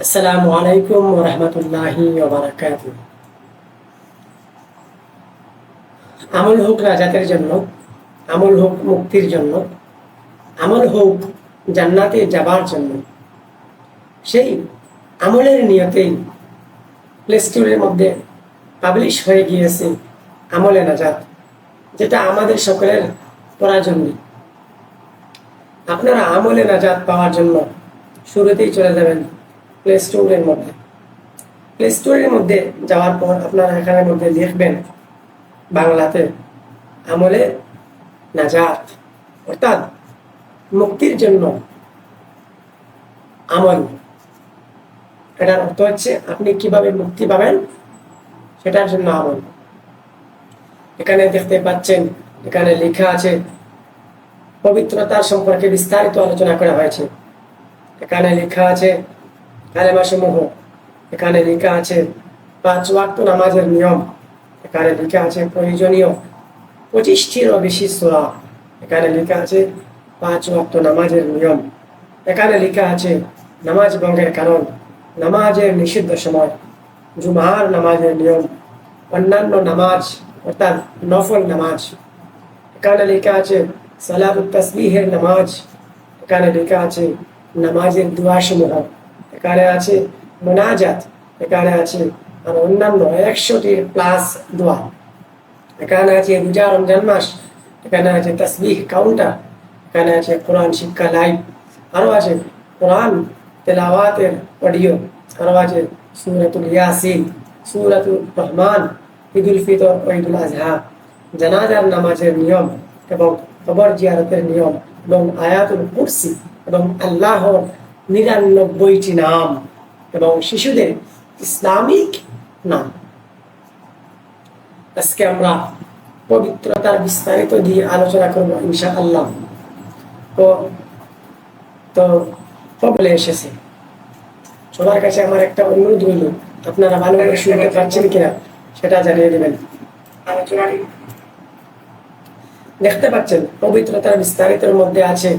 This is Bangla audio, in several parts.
আসসালামু আলাইকুম রহমতুল্লাহি আমল হোক রাজাতের জন্য আমল হোক মুক্তির জন্য আমল হোক জান্নাতে যাবার জন্য সেই আমলের নিয়তেই প্লে স্টোরের মধ্যে পাবলিশ হয়ে গিয়েছে আমলে নাজাত, যেটা আমাদের সকলের প্রয়োজনীয় আপনারা আমলে নাজাত পাওয়ার জন্য শুরুতেই চলে যাবেন প্লে স্টোরের মধ্যে। প্লে স্টোরের মধ্যে যাওয়ার পর আপনারা এখানের মধ্যে লিখবেন বাংলাতে আমলে নাজাত। অর্থাৎ মুক্তির জন্য আমল। এটার অর্থ হচ্ছে আপনি কীভাবে মুক্তি পাবেন সেটার জন্য আমল। এখানে দেখতে পাচ্ছেন, এখানে লেখা আছে পবিত্রতার সম্পর্কে বিস্তারিত আলোচনা করা হয়েছে। এখানে লেখা আছে কালেমা সমূহ এখানে লেখা আছে, পাঁচ ওয়াক্ত নামাজের নিয়ম। এখানে লেখা আছে, প্রয়োজনীয় পঁচিশটিরও বেশি সোরা। এখানে লেখা আছে, পাঁচ ওয়াক্ত নামাজের নিয়ম। এখানে লেখা আছে, নামাজ ভঙ্গের কারণ। নামাজের নিষিদ্ধ সময়। জুমার নামাজের নিয়ম। অন্যান্য নামাজ, অর্থাৎ নফল নামাজ। এখানে লেখা আছে সালাম তসবিহের নামাজ। এখানে লেখা আছে, নামাজের দোয়া সমূহ। এখানে আছে মোনাজাত। এখানে আছে আর অন্যান্য একশোটির প্লাস দোয়া। এখানে আছে রোজা রমজান মাস। এখানে আছে তসবিহ কাউন্টার এখানে আছে কোরআন শিক্ষা লাইভ আরও আছে কোরআন তেলাওয়াতের অডিও আরও আছে সুরাতুল ইয়াসিন সুরাতুল রহমান, ঈদুল ফিতর ও ঈদুল আজহা জানাজার নামাজের নিয়ম এবং কবর জিয়ারতের নিয়ম এবং আয়াতুল কুরসি এবং আল্লাহর নিরানব্বইটি নাম এবং শিশুদের ইসলামিক নাম। আজকে আমরা পবিত্রতার বিস্তারিত দিয়ে আলোচনা করব ইনশা আল্লাহ তো তো বলে এসেছে। সবার কাছে আমার একটা অনুরোধ হইল আপনারা ভালোভাবে শুনতে পাচ্ছেন কিনা সেটা জানিয়ে দেবেন। দেখতে পাচ্ছেন পবিত্রতার বিস্তারিতের মধ্যে আছে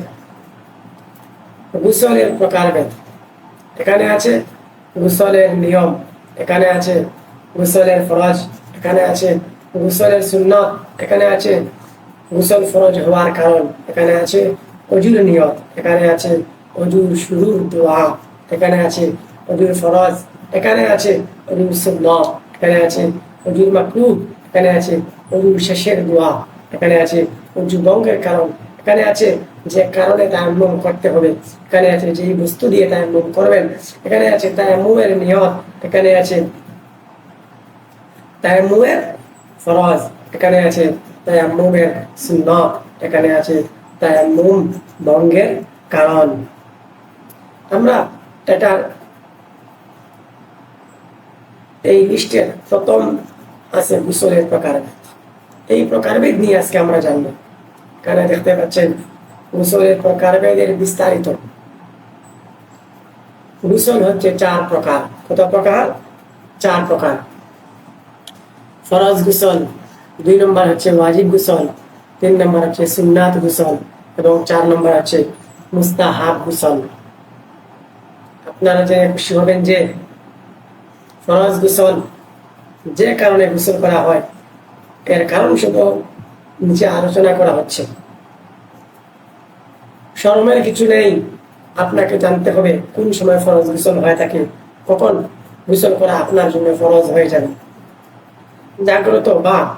গুসলের প্রকারভেদ এখানে আছে গুসলের নিয়ম এখানে আছে গুসলের ফরজ এখানে আছে গুসলের সুন্নত এখানে আছে গুসল ফরজ হওয়ার কারণ এখানে আছে অজুর নিয়ত এখানে আছে অজুর শুরুর দোয়া এখানে আছে অজুর ফরজ এখানে আছে অজুর সুন্নত এখানে আছে অজুর মাকরু এখানে আছে অজুর শেষের দোয়া এখানে আছে অজু বঙ্গের কারণ। এখানে আছে যে কারণে তায়াম্মুম করতে হবে। এখানে আছে যে বস্তু দিয়ে তায়াম্মুম করবেন, এখানে আছে তায়াম্মুমের নিয়ত এখানে আছে তায়াম্মুমের ফরজ, এখানে আছে তায়াম্মুমের সুন্নত, এখানে আছে তায়াম্মুম বঙ্গের কারণ। আমরা এটার এই লিস্টের প্রথম আছে গুসলের প্রকারভেদ এই প্রকারভেদ নিয়ে আজকে আমরা জানব। এখানে দেখতে পাচ্ছেন? গুসলের প্রকারভেদের বিস্তারিত। গুসল হচ্ছে চার প্রকার। কত প্রকার? চার প্রকার। ফরজ গুসল, দুই নম্বর হচ্ছে ওয়াজিব গুসল, তিন নম্বর হচ্ছে সুন্নাত গুসল এবং চার নম্বর হচ্ছে মুস্তাহাব গুসল। আপনারা জেনে খুশি হবেন যে ফরজ গুসল যে কারণে গোসল করা হয় এর কারণ শুধু নিচে আলোচনা করা হচ্ছে। শরমের কিছু নেই। আপনাকে জানতে হবে কোন সময় ফরজ গোসল হয়ে থাকে, কখন গোসল করা আপনার জন্য ফরজ হয়ে যাবে জাগ্রত বা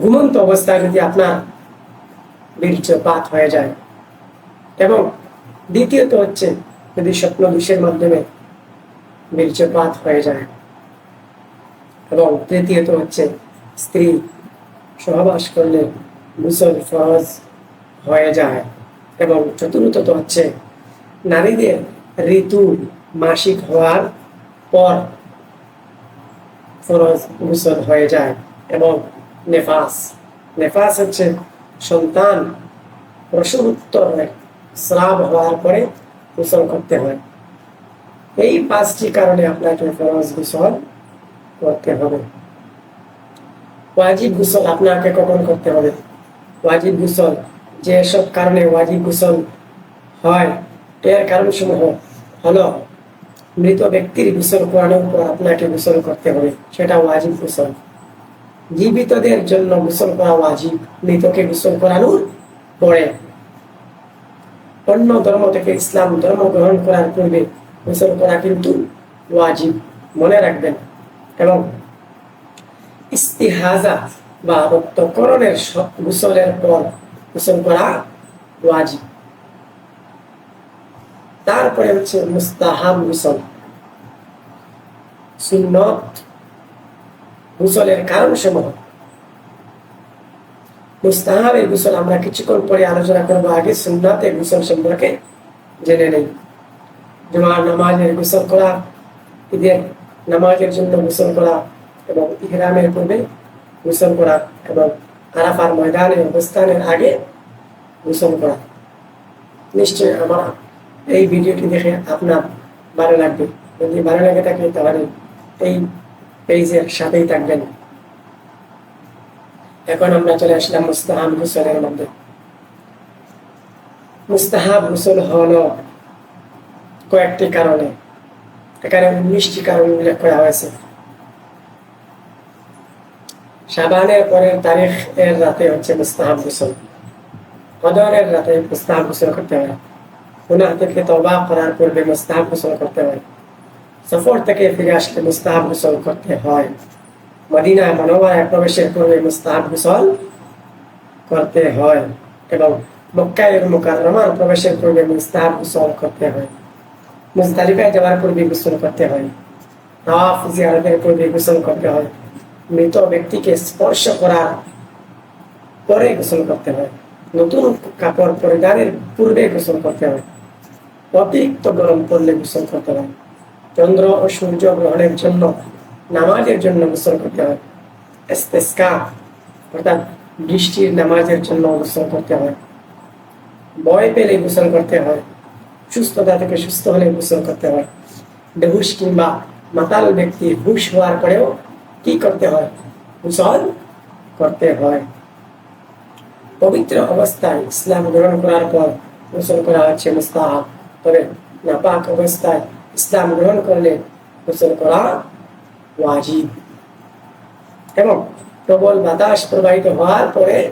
ঘুমন্ত অবস্থায় যদি আপনার বীর্যপাত হয়ে যায়। এবং দ্বিতীয়ত হচ্ছে যদি স্বপ্ন বিষের মাধ্যমে বীর্যপাত হয়ে যায়। এবং তৃতীয়ত হচ্ছে স্ত্রী সহবাস করলে মুসল ফরজ হয়ে যায়। এবং চতুর্থত হচ্ছে, নারীদের ঋতু মাসিক হওয়ার পর ফরজ মুসল হয়ে যায় এবং নেফাস। নেফাস হচ্ছে সন্তান প্রসবোত্তরে স্রাব হওয়ার পরে গোসল করতে হয়। এই পাঁচটি কারণে আপনাকে ফরজ গোসল করতে হবে। ওয়াজিব গোসল আপনাকে কখন করতে হবে? ওয়াজিব গোসল যেসব কারণে ওয়াজিব গোসল হয় এর কারণ সমূহ হলো মৃত ব্যক্তির গোসল করানোর পর আপনাকে গোসল করতে হবে, সেটা ওয়াজিব গোসল। জীবিতদের জন্য গোসল করা ওয়াজিব, মৃতকে গোসল করানোর পরে। অন্য ধর্ম থেকে ইসলাম ধর্ম গ্রহণ করার পূর্বে গোসল করা কিন্তু ওয়াজিব, মনে রাখবেন। এবং ইস্তিহাজা বা রক্তকরণের গোসলের পর গোসল করা ওয়াজিব। তারপরে হচ্ছে মুস্তাহাব গোসল। সুন্নত গোসলের কারণ সমূহ মুস্তাহাবের গোসল আমরা কিছুক্ষণ পরে আলোচনা করব আগে, সুন্নতের গোসল সম্পর্কে জেনে নেই। জুমার নামাজের গোসল করা, ঈদের নামাজের জন্য গোসল করা এবং ইহরামের পূর্বে গোসল করা এবং আরাফার ময়দানে অবস্থানের আগে গোসল করা। নিশ্চয়ই আমার এই ভিডিওটি দেখে আপনার ভালো লাগবে। যদি ভালো লাগে থাকে তাহলে এই পেজের সাথেই থাকবেন। এখন আমরা চলে আসলাম মুস্তাহাব গোসলের মধ্যে। মুস্তাহাব গোসল হলো কয়েকটি কারণে। এখানে উনিশটি কারণ উল্লেখ করা হয়েছে। সাবানের পরের তারিখ এর রাতে হচ্ছে মুস্তাহাব গোসল। কদরের রাতে মুস্তাহাব গোসল করতে হয়। গুনাহ থেকে তবা করার পূর্বে মুস্তাহাব গোসল করতে হয়। সফর থেকে ফিরে আসলে মুস্তাহাব গোসল করতে হয়। মদিনা মনোবায় প্রবেশের পূর্বে মুস্তাহাব গোসল করতে হয় এবং মক্কায় মুকাররমার প্রবেশের পূর্বে মুস্তাহাব গোসল করতে হয়। মুজদালিফায় যাওয়ার পূর্বে গোসল করতে হয়। তাওয়াফ জিয়ারতের পূর্বে গোসল করতে হয়। মৃত ব্যক্তিকে স্পর্শ করার পরে গোসল করতে হয়। নতুন কাপড় পরিধানের পূর্বে গোসল করতে হয়। অতিরিক্ত গরম পড়লে গোসল করতে হয়। চন্দ্র ও সূর্য গ্রহণের জন্য, নামাজের জন্য গোসল করতে হয়। অর্থাৎ বৃষ্টির নামাজের জন্য গোসল করতে হয়। ভয় পেলে গোসল করতে হয়। সুস্থতা থেকে সুস্থ হলে গোসল করতে হয়। বেহুশ কিংবা মাতাল ব্যক্তি হুশ হওয়ার পরেও কি করতে হয়? গোসল করতে হয়। পবিত্র অবস্থায় ইসলাম গ্রহণ করার পর গোসল করা হচ্ছে মুস্তাহাব। তবে নাপাক অবস্থায় ইসলাম গ্রহণ করলে গোসল করা ওয়াজিব। এবং প্রবল বাতাস প্রবাহিত হওয়ার পরে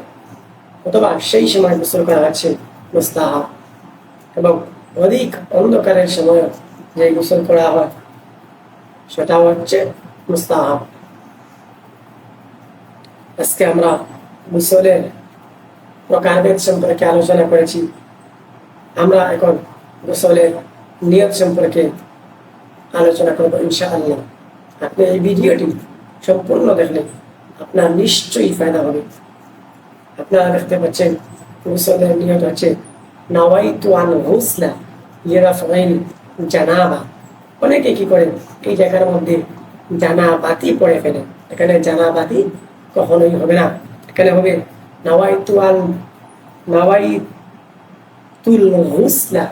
অথবা সেই সময় গোসল করা হচ্ছে মুস্তাহাব। এবং অধিক অন্ধকারের সময় যে গোসল করা হয় সেটা হচ্ছে মুস্তাহাব। আজকে আমরা গোসলের প্রকারভেদ সম্পর্কে আলোচনা করেছি। আমরা এখন গোসলের নিয়ত সম্পর্কে আলোচনা করব ইনশাআল্লাহ। আপনি এই ভিডিওটি সম্পূর্ণ দেখলে আপনার নিশ্চয়ই ফায়দা হবে। আপনারা দেখতে পাচ্ছেন গোসলের নিয়ত হচ্ছে, নাওয়াইতু আন হুসলা ইয়ারাফাইল জানাবা। অনেকে কি করেন? এই জায়গার মধ্যে জানাবাতি পড়ে ফেলে। এখানে জানাবাতি কখনোই হবে না। এখানে হবে নাওয়াইতু আন নাওয়াইতুল হুসলা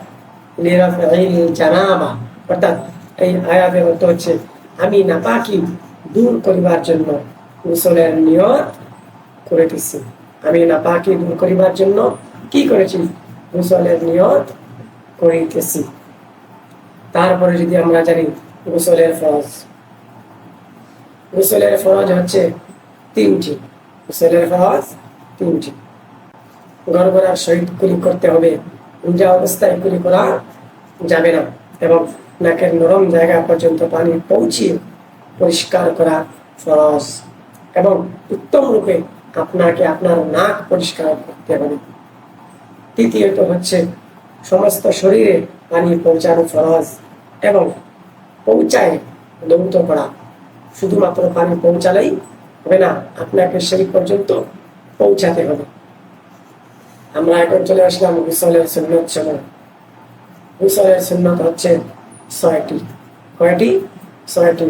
জানাবা অর্থাৎ এই আয়াতের অর্থ হচ্ছে, আমি নাপাকি দূর করিবার জন্য গোসলের নিয়ত করিতেছি। আমি নাপাকি দূর করিবার জন্য কি করেছি? গোসলের নিয়ত করিতেছি। তারপরে যদি আমরা জানি গোসলের ফরজ। গোসলের ফরজ হচ্ছে তিনটি। গোসলের ফরজ তিনটি। গড়গড়ার সহিত কুলি করতে হবে। উঞ্জা অবস্থায় কুলি করা যাবে না এবং নাকের নরম জায়গা পর্যন্ত পানি পৌঁছিয়ে পরিষ্কার করা ফরজ এবং উত্তম রূপে আপনাকে আপনার নাক পরিষ্কার করতে হবে। তৃতীয়ত হচ্ছে সমস্ত শরীরে পানি পৌঁছানো ফরজ এবং পৌঁছায় দৌত করা। শুধুমাত্র পানি পৌঁছালেই হবে না। আপনাকে সেই পর্যন্ত পৌঁছাতে হবে। আমরা এখন চলে আসলাম গুসলের সুন্নত গুসলের সুন্নত হচ্ছে ছয়টি। কয়টি? ছয়টি।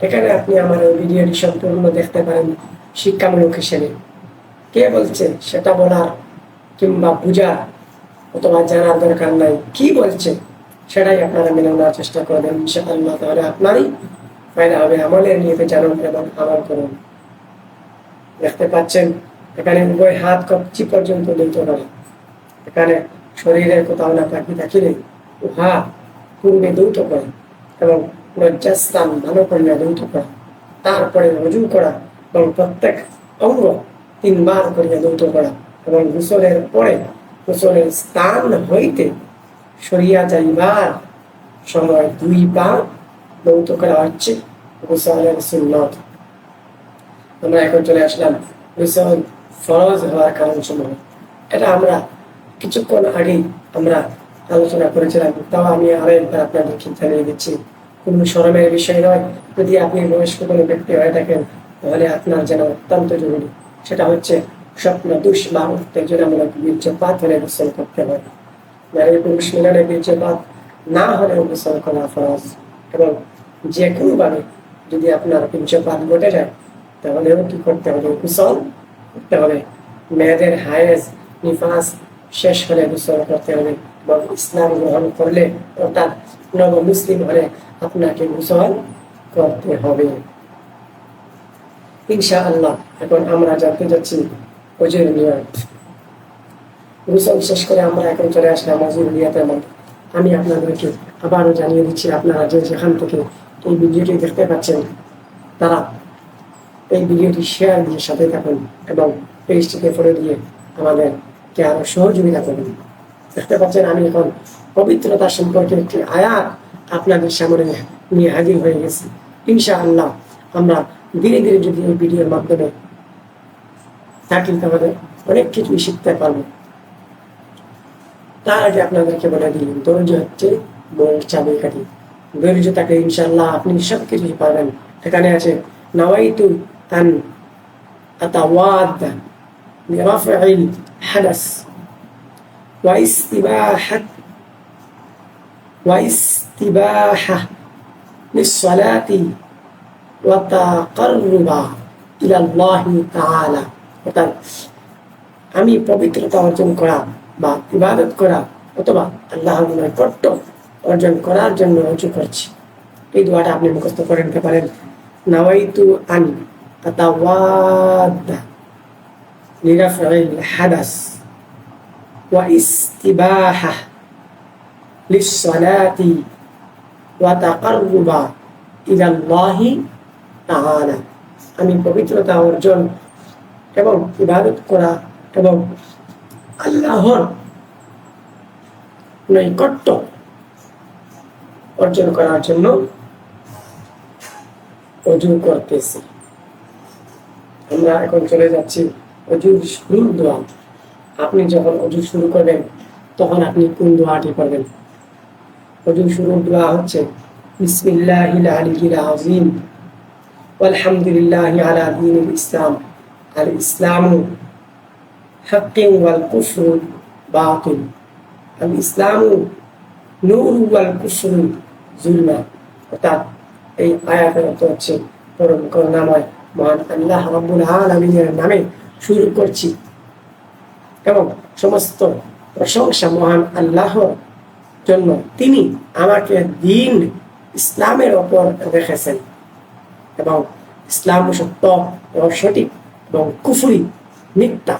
এখানে আপনি আমার এই ভিডিওটি সম্পূর্ণ দেখতে পারেন শিক্ষামূলক হিসেবে। কে বলছে সেটা বলার কিংবা বুঝার অথবা জানার দরকার নাই। কি বলছে সেটাই আপনারা মেনে নেওয়ার চেষ্টা করবেন। ইনশাআল্লাহ তাহলে আপনারই ফায়দা হবে আমলের নিয়ে জানুন এবং আমল করুন। দেখতে পাচ্ছেন, এখানে উভয় হাত কবচি পর্যন্ত দিতে পারে। এখানে শরীরের কোথাও না পাখি থাকিলে উহা পূর্বে দৌত করে এবং লজ্জাস্থান ভালো করিয়া দৌত করা। তারপরে রজু করা এবং প্রত্যেক অঙ্গ তিনবার করিয়া দৌত করা এবং গোসলের পরে গোসলের স্থান হইতে সরিয়া যাইবার সময় দুই পা দৌত করা হচ্ছে গোসলের সুন্নত। আমরা এখন চলে আসলাম গোসল ফরজ হওয়ার কারণ সমূহ এটা আমরা কিছুক্ষণ আগেই আমরা আলোচনা করেছিলাম, তাও আমি আরেকবার আপনাদেরকে জানিয়ে দিচ্ছি। কোন শরমের বিষয় নয়। যদি আপনি বয়স্ক কোনো ব্যক্তি হয়ে থাকেন, তাহলে আপনার যেন অত্যন্ত জরুরি। সেটা হচ্ছে স্বপ্ন, দুষ বা উত্তেজনামূলক বীর্যপাত হলে গোসল করতে হয়। নারী পুরুষ মিলনে বীর্যপাত না হলে গোসল করা ফরজ। এবং যে কোনোভাবে যদি আপনার বীর্যপাত ঘটে যায় তাহলেও কি করতে হবে? গোসল করতে হবে। মেয়েদের হায়েজ নিফাস শেষ হলে গোসল করতে হবে। এবং ইসলাম গ্রহণ করলে, অর্থাৎ নব মুসলিম হলে আপনাকে গোসল করতে হবে। ইনশা আল্লাহ এখন আমরা জানতে যাচ্ছি অজুর নিয়ত। গোসল শেষ করে আমরা এখন চলে আসলাম অজুর নিয়তের মধ্যে আমি আপনাদেরকে আবারও জানিয়ে দিচ্ছি, আপনারা যে যেখান থেকে এই ভিডিওটি দেখতে পাচ্ছেন, তারা এই ভিডিওটি শেয়ার দিয়ে সাথে থাকুন এবং পেজটিকে ফলো দিয়ে আমাদেরকে আরও সহযোগিতা করুন। দেখতে পাচ্ছেন, আমি এখন পবিত্রতা সম্পর্কে একটি আয়াত আপনাদের সামনে নিয়ে হাজির হয়ে গেছি। ইনশা আল্লাহ আমরা ধীরে ধীরে যদি এই ভিডিওর মাধ্যমে থাকি তাহলে অনেক কিছুই শিখতে পারব। তার আগে আপনাদেরকে বলে দিই, ধৈর্য হচ্ছে বইয়ের চাবি কাঠি ধৈর্য থাকলে ইনশাল্লাহ আপনি সব কিছুই পারবেন এখানে আছে, নাওয়াইতু আন আতাওয়াদ لرفع الحدث واستباحة واستباحة للصلاة وتقربا إلى الله تعالى অর্থাৎ আমি পবিত্রতা অর্জন করা বা ইবাদত করা অথবা আল্লাহর নৈকট্য অর্জন করার জন্য রুজু করছি এই দোয়াটা আপনি মুখস্থ করে নিতে পারেন নাওয়াইতু আন আতাওয়াদা لرفع الحدث واستباحة للصلاة وتقرب إلى الله تعالى আমি পবিত্রতা অর্জন এবং ইবাদত করা এবং আল্লাহর নৈকট্য অর্জন করার জন্য অজু করতেছি আমরা এখন চলে যাচ্ছি অজুর শুরুর দোয়া। আপনি যখন অজুর শুরু করবেন, তখন আপনি কোন দোয়াটি করবেন অজুর শুরুর দোয়া হচ্ছে আজিম আলা ইসলাম। আল ইসলাম ওয়াল কুফরু বাতিল। আল ইসলাম নূর ওয়াল জুলমা। অর্থাৎ এই আয়াতের অর্থ হচ্ছে পরম করুণাময়। আল্লাহ রাব্বুল আলামিনের নামে শুরু করছি। এবং সমস্ত প্রশংসা মহান আল্লাহর জন্য তিনি আমাকে দিন ইসলামের ওপর রেখেছেন। এবং ইসলাম সত্য এবং সঠিক এবং কুফুরি মিথ্যা।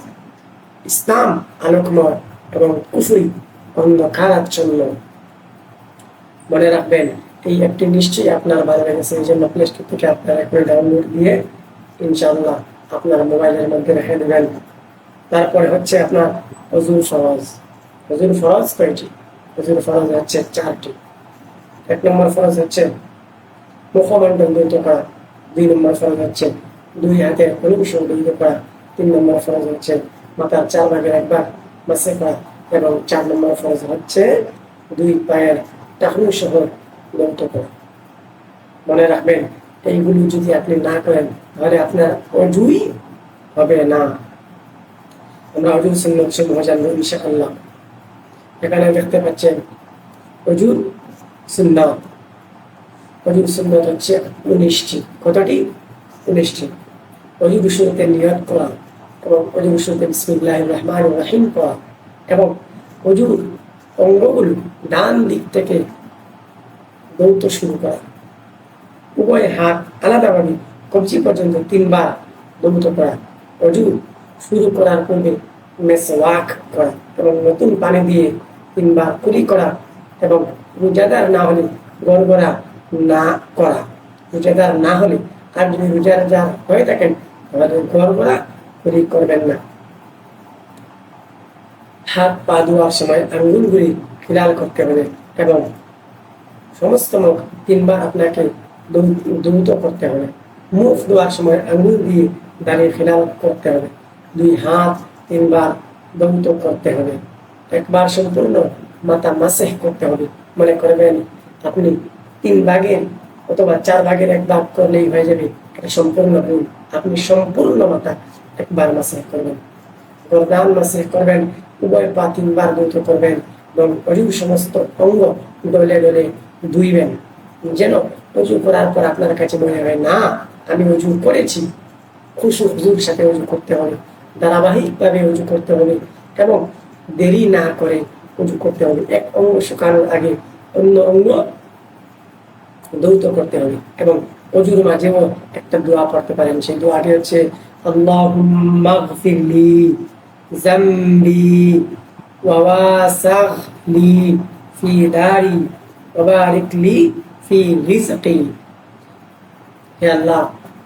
ইসলাম আলোকময় এবং কুফুরি অন্ধকারাচ্ছন্ন। মনে রাখবেন, এই একটি নিশ্চয়ই আপনার ভালো লেগেছে, এই জন্য প্লে স্টোর থেকে আপনারা একটু ডাউনলোড দিয়ে ইনশাআল্লাহ আপনার মোবাইলের মধ্যে রেখে দেবেন। তারপরে হচ্ছে আপনার হজুর ফরজ। হজুর ফরজ কয়টি? হজুর ফরজ হচ্ছে চারটি। এক নম্বর ফরজ হচ্ছে মুখমণ্ডল দ্বৈত করা দুই নম্বর ফরজ হচ্ছে দুই হাতের কলুষ দ্বৈত করা তিন নম্বর ফরজ হচ্ছে মাথার চার ভাগের একবার মাসে করা এবং চার নম্বর ফরজ হচ্ছে দুই পায়ের টাকনু সহ দ্বৈত করা। মনে রাখবেন, এইগুলি যদি আপনি না করেন তাহলে আপনার অজুই হবে না। আমরা অজুর সুন্নত এখানে দেখতে পাচ্ছেন অজুর সুন্নত। অজুর সুন্নত হচ্ছে কতটি উনিশটি অজুর নিয়ত করা এবং অজুর শুরুতে বিসমিল্লাহ রহমান রাহিম করা এবং অজুর অঙ্গগুলো ডান দিক থেকে দৌত শুরু করা। উভয় হাত আলাদাভাবে কবজি পর্যন্ত তিনবার দৌত করা, অজু শুরু করার পূর্বে মেসওয়াক করা এবং নতুন পানি দিয়ে তিনবার কুলি করা এবং রোজাদার না হলে গড়গড়া না করা। রোজাদার না হলে আর যদি রোজাদার হয়ে থাকেন, তাহলে গড়গড়া করি করবেন না। হাত পা ধোয়ার সময় আঙ্গুলগুলি খিলাল করতে হবে এবং সমস্ত মুখ তিনবার আপনাকে দ্রুত করতে হবে। মুখ ধোয়ার সময় আঙ্গুল দিয়ে দাঁড়িয়ে খিলাল করতে হবে। দুই হাত তিনবার দৌত করতে হবে। একবার সম্পূর্ণ মাথা মাসেহ করতে হবে। মনে করবেন, আপনি তিন ভাগের অথবা চার ভাগের এক ভাগ করলেই হয়ে যাবে। এটা সম্পূর্ণ ভুল। আপনি সম্পূর্ণ মাথা একবার মাসেহ করবেন। গরদান মাসেহ করবেন, উভয় পা তিনবার দৌত করবেন এবং অজু সমস্ত অঙ্গ ডলে ডলে ধুইবেন। যেন অজু করার পর আপনার কাছে মনে হয়, না আমি অজু করেছি। খুশু হুজুর সাথে অজু করতে হবে। ধারাবাহিকভাবে অজু করতে হবে। এবং দেরি না করে উঁচু করতে হবে। এক অঙ্গ শুকানোর আগে অন্য অঙ্গ দৌত করতে হবে। এবং অজুর মাঝেও একটা দোয়া পড়তে পারেন। সেই দোয়াটি হচ্ছে, আল্লাহুম্মা গফিরলি জামবি ওয়াওয়াসাখ লি ফি দারি ওয়াবারিক ফি রিজকি। হে আল্লাহ,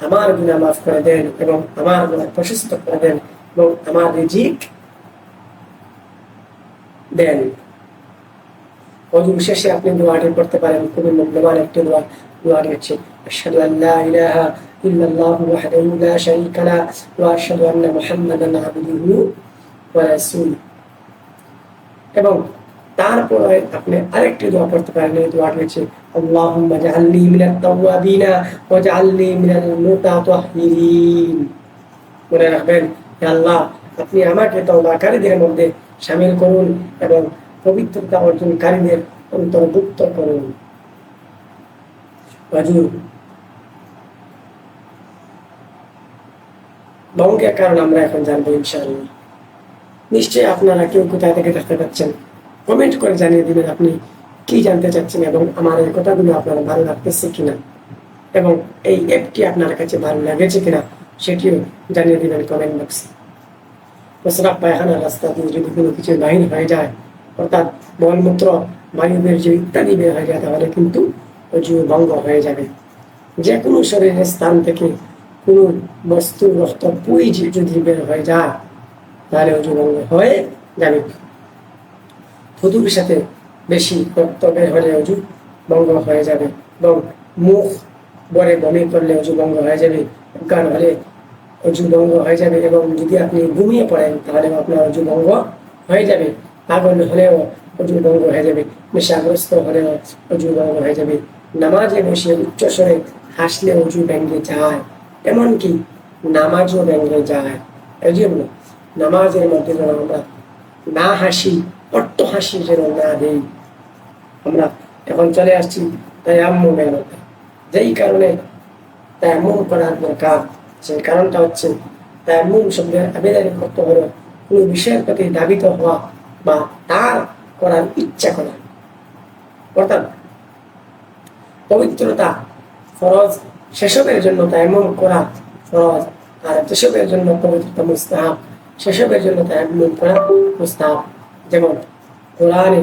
আমার গুনাহ মাফ করে দেন এবং আমার গুনাহ প্রশস্ত করে দেন এবং আমার রিজিক দেন। অজু শেষে আপনি দোয়াটি পড়তে পারেন, খুবই মূল্যবান একটি দোয়া। দোয়াটি হচ্ছে আন লা ইলাহা ইল্লাল্লাহু ওয়াহদাহু লা শারীকা লা ওয়া আশহাদু আন্না মুহাম্মাদান আবদুহু ওয়া রাসূলুহু এবং তারপরে আপনি আরেকটি দোয়া করতে পারেন, এই দোয়াটি হচ্ছে জাআলনি মিনাত তাওয়াবিনা ওয়া জাআলনি মিনাল মুতাতাহহিরিন মনে রাখবেন আল্লাহ, আপনি আমাকে তওবাকারীদের মধ্যে শামিল করুন এবং পবিত্রতা অর্জনকারীদের অন্তর্ভুক্ত করুন। অজু ভঙ্গের কারণ আমরা এখন জানব ইনশাআল্লাহ। নিশ্চয়ই আপনারা কেউ কোথায় থেকে দেখতে পাচ্ছেন? কমেন্ট করে জানিয়ে দিবেন আপনি কি জানতে চাচ্ছেন এবং আমার এই কথাগুলো আপনার ভালো লাগতেছে কিনা? এবং এই অ্যাপটি আপনার কাছে ভালো লাগেছে কিনা, সেটিও জানিয়ে দিবেন কমেন্ট বক্সে প্রস্রাব পায়খানা রাস্তা দিয়ে যদি কোনো কিছু বাহির হয়ে যায়, অর্থাৎ মলমূত্র বায়ুবের যে ইত্যাদি বের হয়ে যায়, তাহলে কিন্তু অজু ভঙ্গ হয়ে যাবে। যে কোনো শরীরের স্থান থেকে কোনো বস্তু রক্ত পুই যদি বের হয়ে যায়, তাহলে অজু ভঙ্গ হয়ে যাবে। থুতুর সাথে বেশি রক্ত বের হলে অজু ভঙ্গ হয়ে যাবে এবং মুখ বরে বমি করলে অজু ভঙ্গ হয়ে যাবে অজ্ঞান হলে অজু ভঙ্গ হয়ে যাবে এবং যদি আপনি ঘুমিয়ে পড়েন তাহলে আপনার অজু ভঙ্গ হয়ে যাবে। পাগল হলেও অজু ভঙ্গ হয়ে যাবে, নেশাগ্রস্ত হলেও অজু ভঙ্গ হয়ে যাবে। নামাজে বসে উচ্চস্বরে হাসলে অজু ভেঙে যায়, এমনকি নামাজও ভেঙে যায়। এই জন্য নামাজের মধ্যে যেন আমরা না হাসি, অট্ট হাসি যেন না দেই। আমরা এখন চলে আসছি তাই আম্মু মেহনতে যেই কারণে তাই মুম করার দরকার, সেই কারণটা হচ্ছে তাই মুম শব্দের আবেদন করতে হলো কোনো বিষয়ের প্রতি দাবিত হওয়া বা তার করার ইচ্ছা করা। অর্থাৎ পবিত্রতা ফরজ সেসবের জন্য তাইমুম করা ফরজ, আর যেসবের জন্য পবিত্রতা মুস্তাহাব, সেসবের জন্য তাইমুম করা মুস্তাহাব। যেমন কোরআনে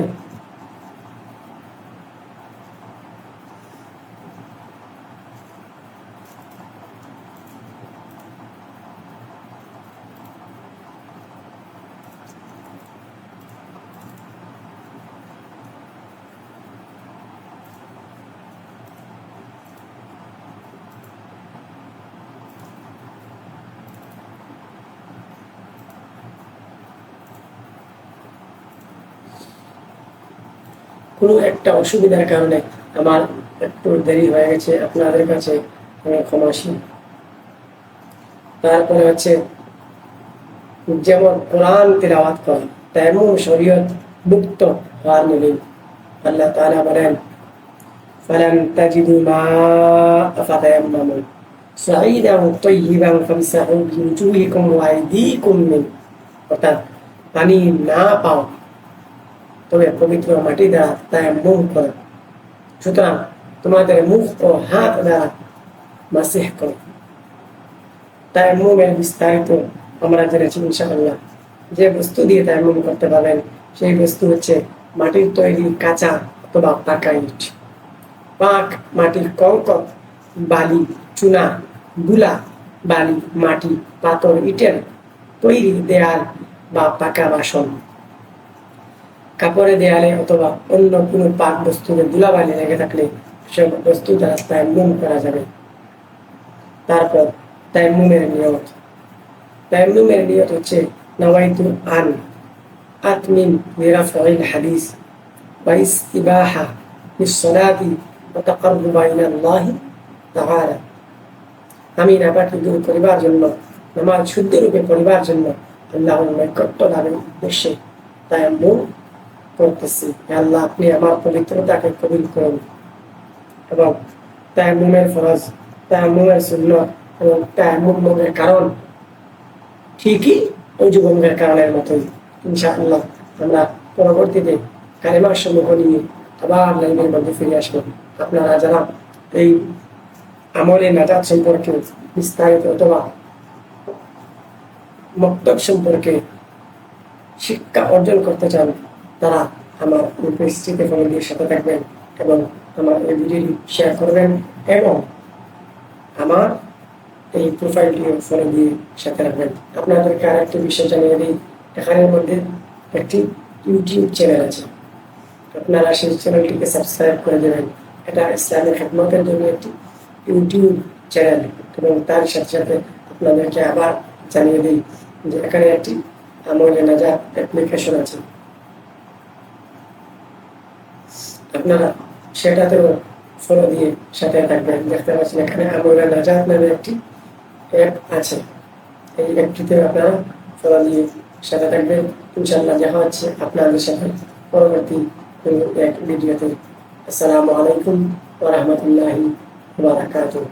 কোনো একটা অসুবিধার কারণে আমার একটু দেরি হয়ে গেছে আপনাদের কাছে আমি ক্ষমাসীন তারপরে হচ্ছে যেমন কোরআন তেলাওয়াত করা তেমন শরীয়ত মুক্ত হওয়ার নিলেন আল্লাহ তাআলা বলেন فلم تجدوا ماء فتيمموا صعيدا طيبا فامسحوا بوجوهكم وأيديكم منه অর্থাৎ পানি না পাও তবে পবিত্র মাটি দ্বারা মুখ করো। সুতরাং তোমাদের মুখ ও হাত দ্বারা মাসিহ করো। তাই মুমের বিস্তারিত আমরা জেনেছি ইনশাআল্লাহ। যে বস্তু দিয়ে তাই মুম করতে পারবেন, সেই বস্তু হচ্ছে মাটির তৈরি কাঁচা অথবা পাকা ইট। পাক মাটির কঙ্কর, বালি, চুনা, গুলা, বালি, মাটি, পাথর, ইটের তৈরি দেয়াল বা পাকা বাসন। কাপড়ে দেয়ালে অথবা অন্য কোনো পাক বস্তুতে ধুলাবালি লেগে থাকলে সব বস্তু দ্বারা তায়াম্মুম করা যাবে। তারপর তায়াম্মুমের নিয়ত। তায়াম্মুমের নিয়ত হচ্ছে নওয়াইতু আন, আতমিন হাদিস ওয়া ইস্তিবাহা তাকাররুবা ইলা আল্লাহ তাআলা। আমি দূর করিবার জন্য, নামাজ শুদ্ধ রূপে পড়িবার জন্য আল্লাহর নৈকট্য লাভের উদ্দেশ্যে তায়াম্মুম করতেছি। আল্লাহ, আপনি আমার পবিত্রতাকে কবুল করুন। এবং তায়াম্মুমের ফরজ, তায়াম্মুমের সুন্নত এবং তায়াম্মুমের কারণ ঠিকই অজু ভঙ্গের কারণের মতোই। ইনশাআল্লাহ, আমরা পরবর্তীতে কালেমার সম্মুখ নিয়ে আবার লাইনের মধ্যে ফিরে আসব। আপনারা যারা এই আমলে নাজাত সম্পর্কে বিস্তারিত অথবা মক্তব সম্পর্কে শিক্ষা অর্জন করতে চান তারা আমার এই পেজটিতে ফলো দিয়ে সাথে থাকবেন এবং আমার এই ভিডিওটি শেয়ার করবেন এবং আমার এই প্রোফাইলটিও ফলো দিয়ে সাথে রাখবেন। আপনাদেরকে আর একটি বিষয় জানিয়ে দিই, এখানের মধ্যে একটি ইউটিউব চ্যানেল আছে। আপনারা সেই চ্যানেলটিকে সাবস্ক্রাইব করে দেবেন। এটা ইসলামের খেদমতের জন্য একটি ইউটিউব চ্যানেল এবং তার সাথে সাথে আপনাদেরকে আবার জানিয়ে দিই যে এখানে একটি আমলে নাজার অ্যাপ্লিকেশন আছে। আপনারা সেটাতেও ফলো দিয়ে সাথে থাকবেন। দেখতে পাচ্ছেন এখানে আমলে নাজাত নামে একটি অ্যাপ আছে। এই অ্যাপটিতে আপনারা ফলো দিয়ে সাথে থাকবেন। ইনশাল্লাহ দেখা হচ্ছে আপনাদের সাথে পরবর্তী এক ভিডিওতে। আসসালামু আলাইকুম ওরহমতুল্লাহি বারাকাতুহু।